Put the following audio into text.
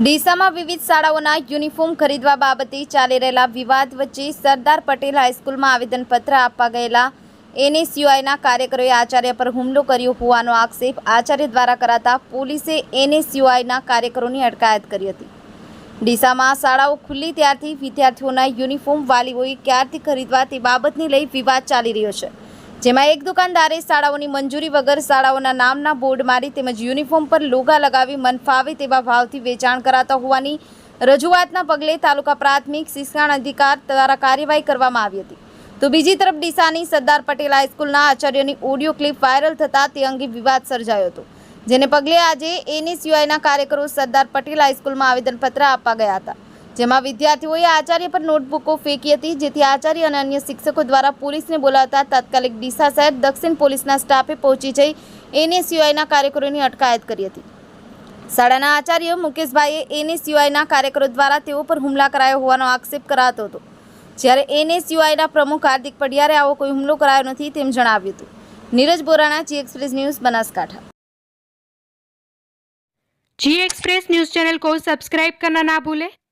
ડીસામાં વિવિધ શાળાઓના યુનિફોર્મ ખરીદવા બાબતે ચાલી રહેલા વિવાદ વચ્ચે સરદાર પટેલ હાઈસ્કૂલમાં આવેદનપત્ર આપવા ગયેલા એનએસયુઆઈના કાર્યકરોએ આચાર્ય પર હુમલો કર્યો હોવાનો આક્ષેપ આચાર્ય દ્વારા કરાતા પોલીસે એનએસયુઆઈના કાર્યકરોની અટકાયત કરી હતી. ડીસામાં શાળાઓ ખુલ્લી ત્યારથી વિદ્યાર્થીઓના યુનિફોર્મ વાલીઓએ ક્યારથી ખરીદવા તે બાબતને લઈ વિવાદ ચાલી રહ્યો છે. જેમાં એક દુકાનદારે શાળાઓની મંજૂરી વગર શાળાઓના નામના બોર્ડ મારી તેમજ યુનિફોર્મ પર લોગા લગાવી મન ફાવે તેવા ભાવથી વેચાણ કરાતા હોવાની રજૂઆતના પગલે તાલુકા પ્રાથમિક શિક્ષણ અધિકાર દ્વારા કાર્યવાહી કરવામાં આવી હતી. તો બીજી તરફ ડીસાની સરદાર પટેલ હાઈસ્કૂલના આચાર્યની ઓડિયો ક્લિપ વાયરલ થતાં તે અંગે વિવાદ સર્જાયો હતો, જેને પગલે આજે એનએસયુઆઈના કાર્યકરો સરદાર પટેલ હાઈસ્કૂલમાં આવેદનપત્ર આપવા ગયા હતા. જેમાં વિદ્યાર્થીઓએ આચાર્ય પર નોટબુકો ફેંકી હતી જેથી આચાર્ય અને અન્ય શિક્ષકો દ્વારા પોલીસને બોલાવતા તાત્કાલિક ડીસા શહેર દક્ષિણ પોલીસના સ્ટાફે પહોંચી જઈ એનએસયુઆઈના કાર્યકરોની અટકાયત કરી હતી શાળાના આચાર્ય મુકેશભાઈએ એનએસયુઆઈના કાર્યકરો દ્વારા તેઓ પર હુમલા કરાયો હોવાનો આક્ષેપ કરાતો હતો જ્યારે એનએસયુઆઈના પ્રમુખ હાર્દિક પડિયારે આવો કોઈ હુમલો કરાયો નથી તેમ જણાવ્યું હતું Neeraj Borana G Express News Banaskantha G Express News channel को सब्सक्राइब करना ना भूलें